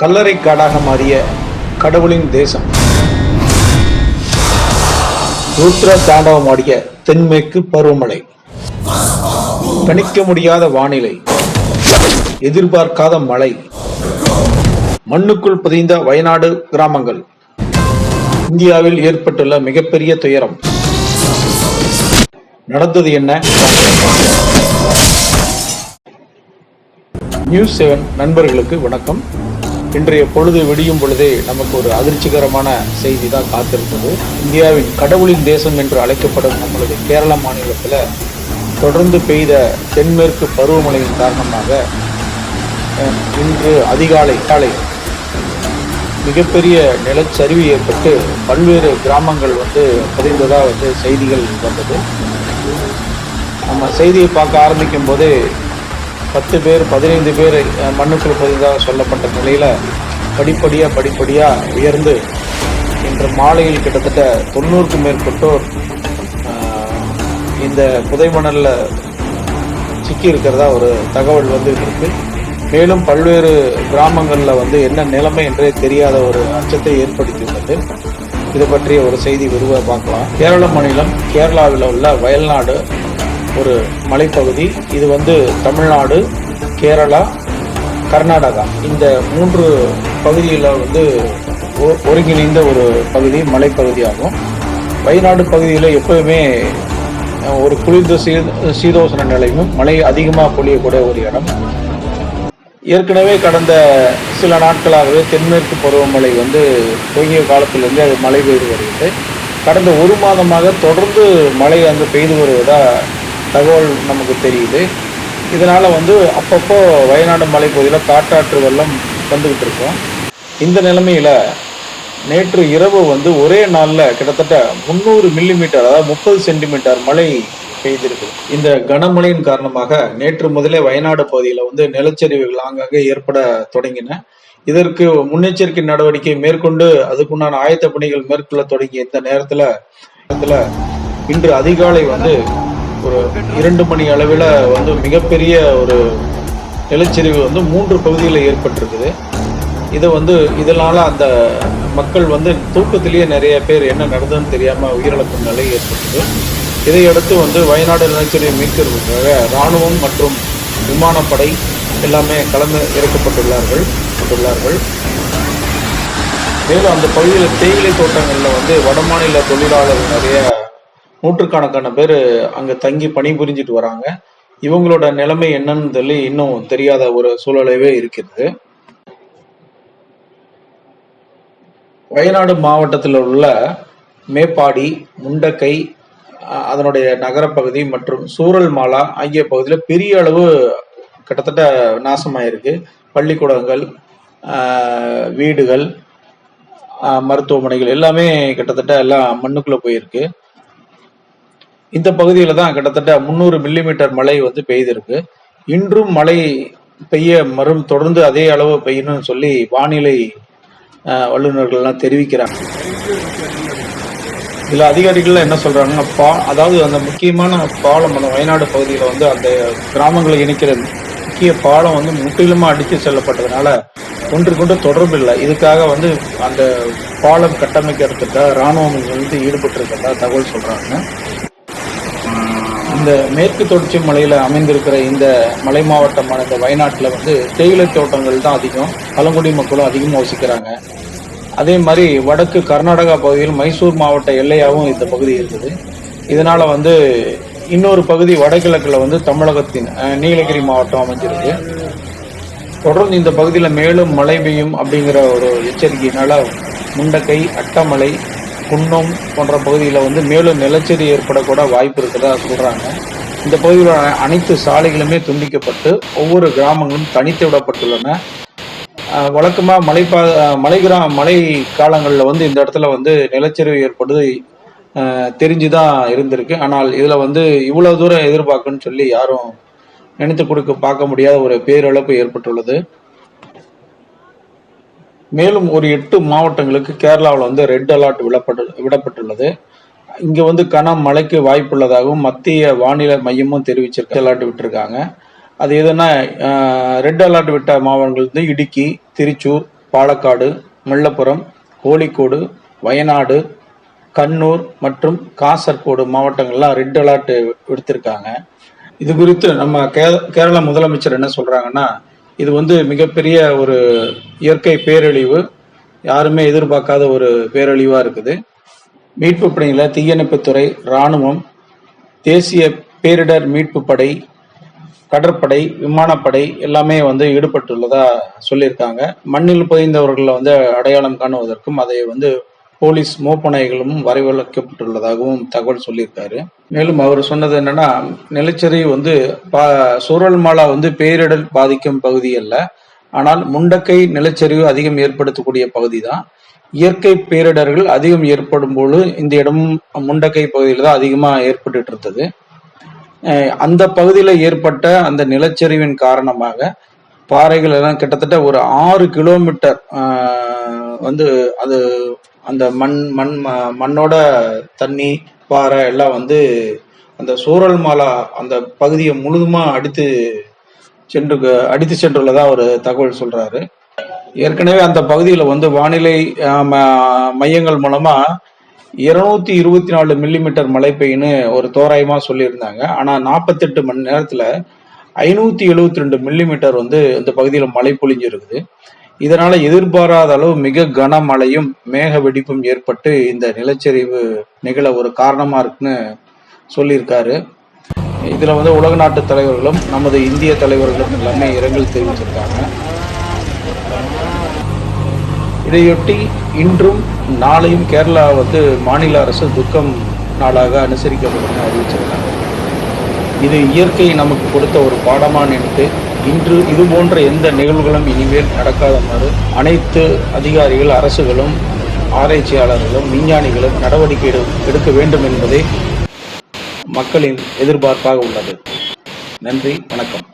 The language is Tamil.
கல்லறை காடாக மாறிய கடவுளின் தேசம். ருத்ர தாண்டவமாடிய தென்மேற்கு பருவமழை. கணிக்க முடியாத வானிலை. எதிர்பார்க்காத மழை. மண்ணுக்குள் புதைந்த வயநாடு கிராமங்கள். இந்தியாவில் ஏற்பட்டுள்ள மிகப்பெரிய துயரம். நடந்தது என்ன? நியூஸ் செவன் நண்பர்களுக்கு வணக்கம். இன்றைய பொழுது விடியும் பொழுதே நமக்கு ஒரு அதிர்ச்சிகரமான செய்தி தான் காத்திருந்தது இந்தியாவின் கடவுளின் தேசம் என்று அழைக்கப்படும் நம்மளது கேரள மாநிலத்தில் தொடர்ந்து பெய்த தென்மேற்கு பருவமழையின் காரணமாக இன்று அதிகாலை காலை மிகப்பெரிய நிலச்சரிவு ஏற்பட்டு பல்வேறு கிராமங்கள் வந்து பதிந்ததாக வந்து செய்திகள் வந்தது. நம்ம செய்தியை பார்க்க ஆரம்பிக்கும் போதே பத்து பேர் பதினைந்து பேர் மண்ணுக்குள் பதிந்ததாக சொல்லப்பட்ட நிலையில் படிப்படியாக படிப்படியாக உயர்ந்து இன்று மாலையில் கிட்டத்தட்ட தொண்ணூறுக்கும் மேற்பட்டோர் இந்த புதைமணலில் சிக்கி இருக்கிறதா ஒரு தகவல் வந்து இருக்கு மேலும் பல்வேறு கிராமங்களில் வந்து என்ன நிலைமை என்றே தெரியாத ஒரு அச்சத்தை ஏற்படுத்தியுள்ளது. இது பற்றிய ஒரு செய்தி விரிவாக பார்க்கலாம். கேரள மாநிலம் கேரளாவில் உள்ள வயல்நாடு ஒரு மலைப்பகுதி. இது வந்து தமிழ்நாடு கேரளா கர்நாடகா. இந்த மூன்று பகுதியில் வந்து ஒ- ஒருங்கிணைந்த ஒரு பகுதி மலைப்பகுதியாகும் வயநாடு பகுதியில் எப்பவுமே ஒரு குளிர்ந்த சீ சீதோசன நிலையும் மழை அதிகமாக பொழியக்கூடிய ஒரு இடம். ஏற்கனவே கடந்த சில நாட்களாகவே தென்மேற்கு பருவமழை வந்து துவங்கிய காலத்திலிருந்து அது மழை பெய்து வருகிறது. கடந்த ஒரு மாதமாக தொடர்ந்து மழை அங்கு பெய்து வருவதா தகவல் நமக்கு தெரியுது. இதனால் வந்து அப்பப்போ வயநாடு மலைப்பகுதியில் காட்டாற்று வெள்ளம் வந்துக்கிட்டு இருக்கோம். இந்த நிலைமையில் நேற்று இரவு வந்து ஒரே நாளில் கிட்டத்தட்ட முந்நூறு மில்லிமீட்டர் அதாவது முப்பது சென்டிமீட்டர் மழை பெய்திருக்கு. இந்த கனமழையின் காரணமாக நேற்று முதலே வயநாடு பகுதியில் வந்து நிலச்சரிவுகள் ஆங்காங்கே ஏற்பட தொடங்கின. இதற்கு முன்னெச்சரிக்கை நடவடிக்கை மேற்கொண்டு அதுக்குண்டான ஆயத்த பணிகள் மேற்கொள்ள தொடங்கிய இந்த நேரத்தில் இன்று அதிகாலை வந்து ஒரு இரண்டு மணி அளவில் வந்து மிகப்பெரிய ஒரு நிலச்சரிவு வந்து மூன்று பகுதிகளில் ஏற்பட்டிருக்குது. இதை வந்து இதனால் அந்த மக்கள் வந்து தூக்கத்திலேயே நிறைய பேர் என்ன நடந்ததுன்னு தெரியாமல் உயிரிழக்கும் நிலை ஏற்பட்டது. இதையடுத்து வந்து வயநாடு நிலச்சரிவை மீட்கிறதுக்காக ராணுவம் மற்றும் விமானப்படை எல்லாமே கலந்து இறக்கப்பட்டுள்ளார்கள் பட்டுள்ளார்கள் மேலும் அந்த பகுதியில் தேயிலை தோட்டங்களில் வந்து வடமாநில தொழிலாளர்கள் நிறைய நூற்றுக்கணக்கான பேர் அங்க தங்கி பணிபுரிஞ்சிட்டு வராங்க. இவங்களோட நிலைமை என்னன்னு சொல்லி இன்னும் தெரியாத ஒரு சூழலவே இருக்கிறது வயநாடு மாவட்டத்தில் உள்ள மேப்பாடி முண்டக்கை அதனுடைய நகரப்பகுதி மற்றும் சூரல் மாலா ஆகிய பகுதியில் பெரிய அளவு கிட்டத்தட்ட நாசமாயிருக்கு. பள்ளிக்கூடங்கள் வீடுகள் மருத்துவமனைகள் எல்லாமே கிட்டத்தட்ட எல்லாம் மண்ணுக்குள்ளே போயிருக்கு. இந்த பகுதியில் தான் கிட்டத்தட்ட முந்நூறு மில்லிமீட்டர் மழை வந்து பெய்திருக்கு. இன்றும் மழை பெய்ய மறும் தொடர்ந்து அதே அளவு பெய்யணும்னு சொல்லி வானிலை வல்லுநர்கள்லாம் தெரிவிக்கிறாங்க. இதில் அதிகாரிகள்லாம் என்ன சொல்கிறாங்கன்னா பா அதாவது அந்த முக்கியமான பாலம் அந்த வயநாடு பகுதியில் வந்து அந்த கிராமங்களை இணைக்கிற முக்கிய பாலம் வந்து முற்றிலுமா அடித்து செல்லப்பட்டதுனால ஒன்றுக்கொண்டு தொடர்பு இல்லை. இதுக்காக வந்து அந்த பாலம் கட்டமைக்கிறதுக்காக ராணுவம் வந்து ஈடுபட்டிருக்கிறதா தகவல் சொல்கிறாங்க இந்த மேற்கு தொடர்ச்சி மலையில் அமைந்திருக்கிற இந்த மலை மாவட்டமான இந்த வயநாட்டில் வந்து தேயிலை தோட்டங்கள் தான் அதிகம். பழங்குடி மக்களும் அதிகமாக வசிக்கிறாங்க. அதே மாதிரி வடக்கு கர்நாடகா பகுதியில் மைசூர் மாவட்ட எல்லையாகவும் இந்த பகுதி இருக்குது. இதனால் வந்து இன்னொரு பகுதி வடகிழக்கில் வந்து தமிழகத்தின் நீலகிரி மாவட்டம் அமைஞ்சிருக்கு. தொடர்ந்து இந்த பகுதியில் மேலும் மழை பெய்யும் அப்படிங்கிற ஒரு எச்சரிக்கையினால் முண்டக்கை அட்டமலை குன்னம் போன்ற பகுதியில் வந்து மேலும் நிலச்சரி ஏற்படக்கூட வாய்ப்பு இருக்கிறதா சொல்கிறாங்க இந்த பகுதியில் அனைத்து சாலைகளுமே துண்டிக்கப்பட்டு ஒவ்வொரு கிராமங்களும் தனித்து விடப்பட்டுள்ளன. வழக்கமாக மலைப்பா மலை கிராம மலை கிரா மழை காலங்களில் வந்து இந்த இடத்துல வந்து நிலச்சரிவு ஏற்படுது தெரிஞ்சு தான் இருந்திருக்கு. ஆனால் இதில் வந்து இவ்வளோ தூரம் எதிர்பார்க்குன்னு சொல்லி யாரும் நினைத்து கொடுக்க பார்க்க முடியாத ஒரு பேரிழப்பு ஏற்பட்டுள்ளது. மேலும் ஒரு எட்டு மாவட்டங்களுக்கு கேரளாவில் வந்து ரெட் அலர்ட் விடப்பட்டு விடப்பட்டுள்ளது. இங்கே வந்து கனமழைக்கு வாய்ப்புள்ளதாகவும் மத்திய வானிலை மையமும் தெரிவிச்சிருக்கு அலர்ட் விட்டுருக்காங்க. அது எதுனா ரெட் அலர்ட் விட்ட மாவட்டங்கள் வந்து இடுக்கி திருச்சூர் பாலக்காடு மல்லப்புரம் கோழிக்கோடு வயநாடு கண்ணூர் மற்றும் காசர்கோடு மாவட்டங்கள்லாம் ரெட் அலர்ட் விடுத்திருக்காங்க இது குறித்து நம்ம கே- கேரள முதலமைச்சர் என்ன சொல்றாங்கன்னா இது வந்து மிகப்பெரிய ஒரு இயற்கை பேரழிவு. யாருமே எதிர்பார்க்காத ஒரு பேரழிவா இருக்குது. மீட்பு பணியில் தீயணைப்புத்துறை ராணுவம் தேசிய பேரிடர் மீட்பு படை கடற்படை விமானப்படை எல்லாமே வந்து ஈடுபட்டுள்ளதா சொல்லியிருக்காங்க. மண்ணில் புதைந்தவர்களை வந்து அடையாளம் காணுவதற்கும் அதை வந்து போலீஸ் மோப்பநாய்களும் வரவழைக்கப்பட்டுள்ளதாகவும் தகவல் சொல்லியிருக்காரு. மேலும் அவர் சொன்னது என்னன்னா நிலச்சரிவு வந்து பா சூரல்மாலா வந்து பேரிடர் பாதிக்கும் பகுதி அல்ல. ஆனால் முண்டக்கை நிலச்சரிவு அதிகம் ஏற்படுத்தக்கூடிய பகுதி தான் இயற்கை பேரிடர்கள் அதிகம் ஏற்படும் போது இந்த இடம் முண்டக்கை பகுதியில் தான் அதிகமாக ஏற்பட்டுட்டு இருந்தது. அந்த பகுதியில் ஏற்பட்ட அந்த நிலச்சரிவின் காரணமாக பாறைகள் எல்லாம் கிட்டத்தட்ட ஒரு ஆறு கிலோமீட்டர் வந்து அது அந்த மண் மண் ம- மண்ணோட தண்ணி பாறை எல்லாம் வந்து அந்த சூரல் மாலா அந்த பகுதியை முழுதுமா அடித்து சென்று அடித்து சென்றுள்ளதா ஒரு தகவல் சொல்றாரு. ஏற்கனவே அந்த பகுதியில் வந்து வானிலை ம- மையங்கள் மூலமா இருநூத்தி இருபத்தி நாலு மில்லிமீட்டர் மழை பெய்யுன்னு ஒரு தோராயமா சொல்லியிருந்தாங்க. ஆனா நாற்பத்தெட்டு மணி நேரத்துல ஐநூத்தி எழுபத்தி ரெண்டு மில்லிமீட்டர் வந்து இந்த பகுதியில் மழை பொழிஞ்சிருக்குது. இதனால எதிர்பாராத அளவு மிக கனமழையும் மேக வெடிப்பும் ஏற்பட்டு இந்த நிலச்சரிவு நிகழ ஒரு காரணமா இருக்குன்னு சொல்லியிருக்காரு. இதுல வந்து உலக நாட்டு தலைவர்களும் நமது இந்திய தலைவர்களும் எல்லாமே இரங்கல் தெரிவிச்சிருக்காங்க. இதையொட்டி இன்றும் நாளையும் கேரளா வந்து மாநில அரசு துக்கம் நாளாக அனுசரிக்கப்படும் அறிவிச்சிருக்காங்க. இது இயற்கை நமக்கு கொடுத்த ஒரு பாடமா நினைத்து இன்று இது போன்ற எந்த நிகழ்வுகளும் இனிமேல் நடக்காதமாறு அனைத்து அதிகாரிகள் அரசுகளும் ஆராய்ச்சியாளர்களும் விஞ்ஞானிகளும் நடவடிக்கை எடு- எடுக்க வேண்டும் என்பதே மக்களின் எதிர்பார்ப்பாக உள்ளது. நன்றி வணக்கம்.